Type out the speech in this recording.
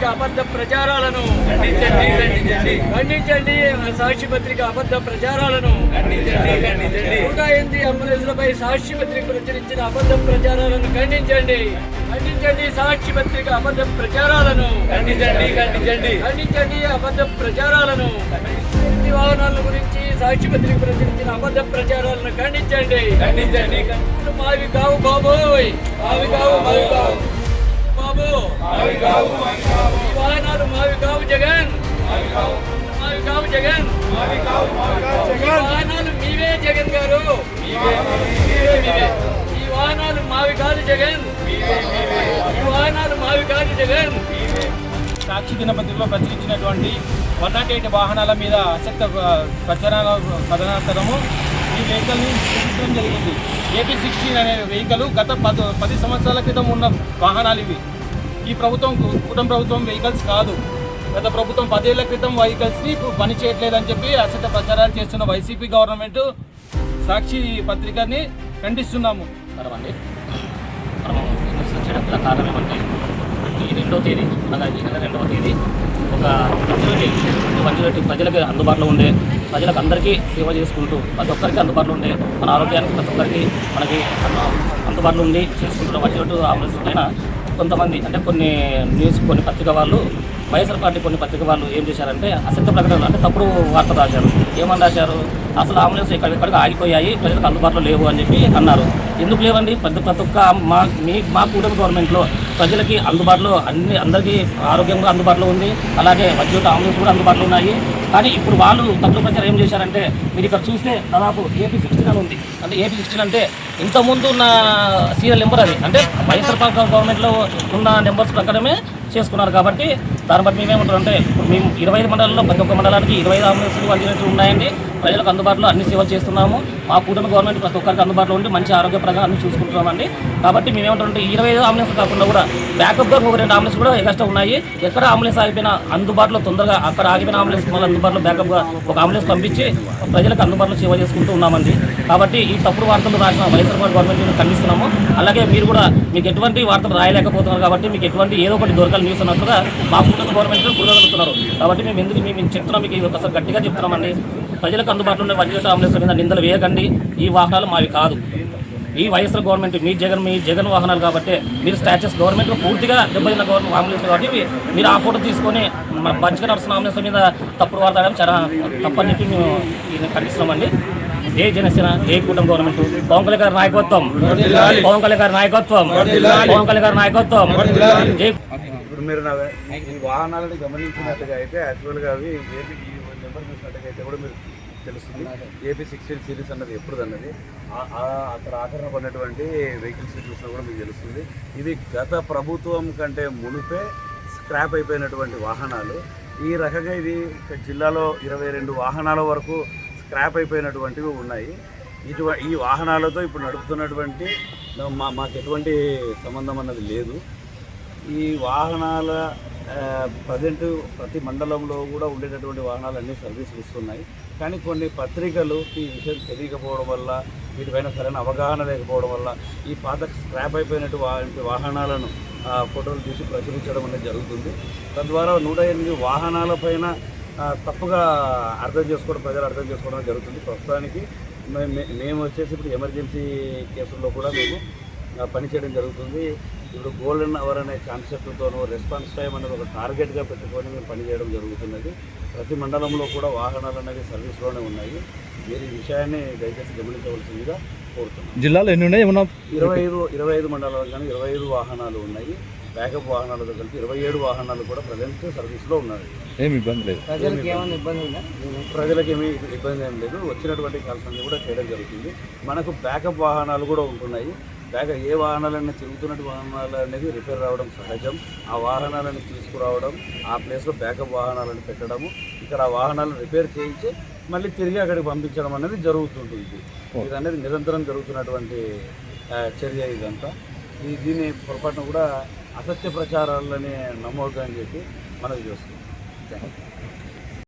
పత్రిక అబద్ధ ప్రచారాలను ఖండించండి ఖండించండి. ఖండించండి. సాక్షి పత్రిక అబద్ధ ప్రచారాలను ఖండించండి ఖండించండి. నూట ఎనిమిది అంబులెన్స్లపై సాక్షి పత్రిక ప్రచురించిన అబద్ధ ప్రచారాలను ఖండించండి. ఖండించండి సాక్షి పత్రిక అబద్ధ ప్రచారాలను. ఖండించండి ఖండించండి. ఖండించండి అబద్ధ ప్రచారాలను. వాహనాల గురించి సాక్షి పత్రిక ప్రచురించిన అబద్ధ ప్రచారాలను ఖండించండి. ఖండించండి. మావి కావు బాబోయ్. మావి కావు మావి కావు. బాబు మావి కావు. కావు జగన్. మావి వాహనాలు మీవే జగన్. గారు ఈ వాహనాలు మావి కాదు జగన్. ఈ వాహనాలు మావి కాదు జగన్. మీవే సాక్షి దినపత్రికలో ప్రచురించినటువంటి వన్ నాట్ ఎయిట్ వాహనాల మీద అసక్త ప్రచారాల కథనాంతరము ఈ వెహికల్ని చూపించడం జరిగింది. ఏపీ సిక్స్టీన్ అనే వెహికల్ గత పది పది సంవత్సరాల క్రితం ఉన్న వాహనాలు ఇవి. ఈ ప్రభుత్వం కుటుంబ ప్రభుత్వం వెహికల్స్ కాదు. గత ప్రభుత్వం పదేళ్ళ క్రితం వెహికల్స్ని ఇప్పుడు పని చేయట్లేదని చెప్పి అసత ప్రచారాలు చేస్తున్న వైసీపీ గవర్నమెంట్ సాక్షి పత్రికని ఖండిస్తున్నాము. నమస్కారం అండి చేయడం కారణం ఏమంటే ఈ రెండో తేదీ అనగా ఈ నెల రెండవ తేదీ ఒక పంచులటి పంచులటి ప్రజలకు అందుబాటులో ఉండే ప్రజలకు అందరికీ సేవ చేసుకుంటూ ప్రతి ఒక్కరికి అందుబాటులో ఉండే మన ఆరోగ్యానికి ప్రతి ఒక్కరికి మనకి అందుబాటులో ఉండి చేసుకుంటున్న పంచులటు అంబులెన్స్ పైన కొంతమంది అంటే కొన్ని న్యూస్ కొన్ని పత్రిక వాళ్ళు వైఎస్ఆర్ పార్టీ కొన్ని పత్రిక వాళ్ళు ఏం చేశారంటే అసత్య ప్రకటనలు అంటే తప్పుడు వార్త రాశారు. ఏమని రాశారు? అసలు అంబులెన్స్ ఎక్కడికక్కడ ఆగిపోయాయి ప్రజలకు అందుబాటులో లేవు అని చెప్పి అన్నారు. ఎందుకు లేవండి? ప్రతి ప్రతి ఒక్క మా మీ మా కూటమి గవర్నమెంట్లో ప్రజలకి అందుబాటులో అన్ని అందరికీ ఆరోగ్యంగా అందుబాటులో ఉంది. అలాగే వజ్రోత ఆంబులెన్స్ కూడా అందుబాటులో ఉన్నాయి. కానీ ఇప్పుడు వాళ్ళు తప్పుడు ప్రచారం ఏం చేశారంటే మీరు ఇక్కడ చూస్తే దాదాపు ఏపీ సిక్స్టీన్ అని ఉంది. అంటే ఏపీ సిక్స్టీన్ అంటే ఇంతకుముందు ఉన్న సీరియల్ నెంబర్ అది. అంటే వైఎస్ఆర్ పార్టీ గవర్నమెంట్లో ఉన్న నెంబర్స్ ప్రకారమే చేసుకున్నారు కాబట్టి దాన్ని బట్టి మేమేమంటారు అంటే ఇప్పుడు మేము ఇరవై ఐదు మండలాల్లో ప్రతి ఒక్క మండలానికి ఇరవై ఐదు అంబులెన్స్లు వంటినట్లు ఉన్నాయండి. ప్రజలకు అందుబాటులో అన్ని సేవలు చేస్తున్నాము. మా కూటమి గవర్నమెంట్ ప్రతి ఒక్కరికి అందుబాటులో ఉండి మంచి ఆరోగ్యపరంగా అన్ని చూసుకుంటున్నామండి. కాబట్టి మేమేమంటామంటే ఇరవై ఐదు అంబులెన్స్ కాకుండా కూడా బ్యాకప్గా ఒక రెండు అంబులెన్స్ కూడా ఎక్స్ట్రా ఉన్నాయి. ఎక్కడ అంబులెన్స్ ఆగిపోయినా అందుబాటులో తొందరగా అక్కడ ఆగిపోయిన అంబులెన్స్ మళ్ళీ అందుబాటులో బ్యాకప్గా ఒక అంబులెన్స్ పంపించి ప్రజలకు అందుబాటులో సేవ చేసుకుంటూ ఉన్నామండి. కాబట్టి ఈ తప్పుడు వార్తలు రాసిన వైఎస్ఆర్ గవర్నమెంట్ ఖండిస్తున్నాము. అలాగే మీరు కూడా మీకు ఎటువంటి వార్తలు రాయలేకపోతున్నారు కాబట్టి మీకు ఎటువంటి ఏదో ఒకటి దొరకాలి న్యూస్ అన్నట్టుగా మా కుటుంబ గవర్నమెంట్ గురగలుగుతున్నారు కాబట్టి మేము ఎందుకు మేము చెప్తున్నాం మీకు ఇది ఒకసారి గట్టిగా చెప్తున్నామండి. ప్రజలకు అందుబాటులో ఉన్న వజ్రత అంబులెన్స్ల మీద నిందలు వేయకండి. ఈ వాహనాలు మావి కాదు. ఈ వైఎస్ఆర్ గవర్నమెంట్ మీ జగన్ మీ జగన్ వాహనాలు కాబట్టి మీరు స్టాచ్యూస్ గవర్నమెంట్ పూర్తిగా దెబ్బతిన్న గవర్నమెంట్ అంబులెన్స్ కాబట్టి మీరు ఆ ఫోటో తీసుకొని మన మంచిగా నడుస్తున్న అంబులెన్స్ మీద తప్పుడు వాడడం చాలా తప్పని చెప్పి మేము ఖండిస్తున్నామండి. జై జనసేన జై కూటమి గవర్నమెంట్. పవన్ కళ్యాణ్ గారి నాయకత్వం. పవన్ కళ్యాణ్ గారి నాయకత్వం. పవన్ కళ్యాణ్ గారి నాయకత్వం. జై ఇప్పుడు మీరు నా ఈ వాహనాలను గమనించినట్టుగా అయితే యాక్చువల్గా అవి ఏపీ నెంబర్ చూసినట్టుగా అయితే కూడా మీరు తెలుస్తుంది. ఏపీ సిక్స్టీన్ సిరీస్ అన్నది ఎప్పుడు అన్నది? అక్కడ ఆకరణ పడినటువంటి వెహికల్స్ చూసినా కూడా మీకు తెలుస్తుంది. ఇది గత ప్రభుత్వం కంటే మునిపే స్క్రాప్ అయిపోయినటువంటి వాహనాలు. ఈ రకంగా ఇది జిల్లాలో ఇరవై రెండు వాహనాల వరకు స్క్రాప్ అయిపోయినటువంటివి ఉన్నాయి. ఇటు ఈ వాహనాలతో ఇప్పుడు నడుపుతున్నటువంటి మా మాకు ఎటువంటి సంబంధం అన్నది లేదు. ఈ వాహనాల ప్రజెంట్ ప్రతి మండలంలో కూడా ఉండేటటువంటి వాహనాలు సర్వీసులు ఇస్తున్నాయి. కానీ కొన్ని పత్రికలు ఈ విషయం తెలియకపోవడం వల్ల వీటిపైన సరైన అవగాహన లేకపోవడం వల్ల ఈ పాత స్క్రాప్ అయిపోయినటువంటి వాహనాలను ఫోటోలు తీసి ప్రచురించడం అనేది జరుగుతుంది. తద్వారా నూట ఎనిమిది వాహనాలపైన తప్పుగా అర్థం చేసుకోవడం ప్రజలు అర్థం చేసుకోవడం జరుగుతుంది. ప్రస్తుతానికి మే- మేము వచ్చేసి ఇప్పుడు ఎమర్జెన్సీ కేసుల్లో కూడా మేము పనిచేయడం జరుగుతుంది. ఇప్పుడు గోల్డెన్ అవర్ అనే కాన్సెప్ట్తోనూ రెస్పాన్స్ టైం అనేది ఒక టార్గెట్గా పెట్టుకొని మేము పనిచేయడం జరుగుతున్నది. ప్రతి మండలంలో కూడా వాహనాలు అనేవి సర్వీస్లోనే ఉన్నాయి. మీరు ఈ విషయాన్ని దయచేసి గమనించవలసిందిగా కోరుతున్నాం. జిల్లాలో ఎన్ని ఉన్నాయి? ఏమన్నా ఇరవై ఐదు ఇరవై ఐదు మండలాలు కానీ ఇరవై ఐదు వాహనాలు ఉన్నాయి. బ్యాకప్ వాహనాలతో కలిపి ఇరవై ఏడు వాహనాలు కూడా ప్రజెంట్ సర్వీస్లో ఉన్నాయి. ఏమి ఇబ్బంది లేదు. ప్రజలకు ఏమీ ఇబ్బంది ఏం లేదు. వచ్చినటువంటి కాల్స్ అన్ని కూడా చేయడం జరుగుతుంది. మనకు బ్యాకప్ వాహనాలు కూడా ఉంటున్నాయి. బ్యాక్ ఏ వాహనాలన్నీ తిరుగుతున్నట్టు వాహనాలు అనేది రిపేర్ రావడం సహజం. ఆ వాహనాలను తీసుకురావడం ఆ ప్లేస్లో బ్యాకప్ వాహనాలను పెట్టడము ఇక్కడ ఆ వాహనాలను రిపేర్ చేయించి మళ్ళీ తిరిగి అక్కడికి పంపించడం అనేది జరుగుతుంటుంది. ఇది అనేది నిరంతరం జరుగుతున్నటువంటి చర్య ఇదంతా. ఈ దీని పొరపాటున కూడా అసత్య ప్రచారాలని నమ్మవద్దని చెప్పి మనవి చేస్తుంది థ్యాంక్ యూ